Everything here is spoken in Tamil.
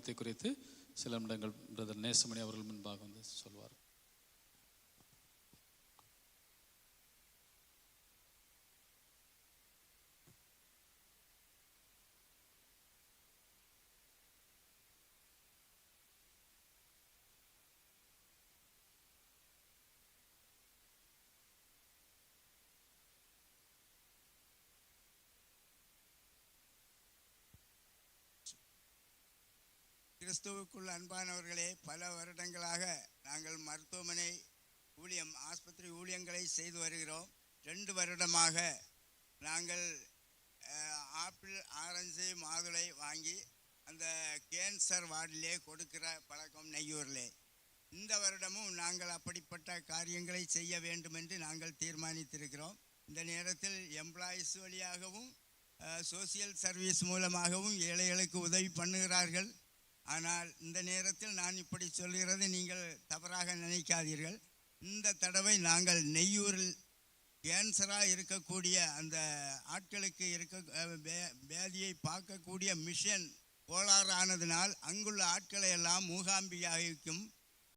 காரியத்தை குறித்து சில நிமிடங்கள் பிரதர் நேசமணி அவர்கள் முன்பாக வந்து சொல் கிறிஸ்துவுக்குள் அன்பானவர்களே பல வருடங்களாக நாங்கள் மருத்துவமனை ஊழியம் ஆஸ்பத்திரி ஊழியங்களை செய்து வருகிறோம். ரெண்டு வருடமாக நாங்கள் ஆப்பிள் ஆரஞ்சு மாதுளை வாங்கி அந்த கேன்சர் வார்டிலே கொடுக்கிற பழக்கம் நெய்யூரிலே. இந்த வருடமும் நாங்கள் அப்படிப்பட்ட காரியங்களை செய்ய வேண்டும் என்று நாங்கள் தீர்மானித்திருக்கிறோம். இந்த நேரத்தில் எம்ப்ளாயிஸ் வழியாகவும் சோசியல் சர்வீஸ் மூலமாகவும் ஏழைகளுக்கு உதவி பண்ணுகிறார்கள். ஆனால் இந்த நேரத்தில் நான் இப்படி சொல்கிறது நீங்கள் தவறாக நினைக்காதீர்கள். இந்த தடவை நாங்கள் நெய்யூரில் கேன்சராக இருக்கக்கூடிய அந்த ஆட்களுக்கு இருக்க வே- வியாதியை பார்க்கக்கூடிய மிஷன் கோளாறு ஆனதினால் அங்குள்ள ஆட்களை எல்லாம் மூகாம்பிகைக்கும்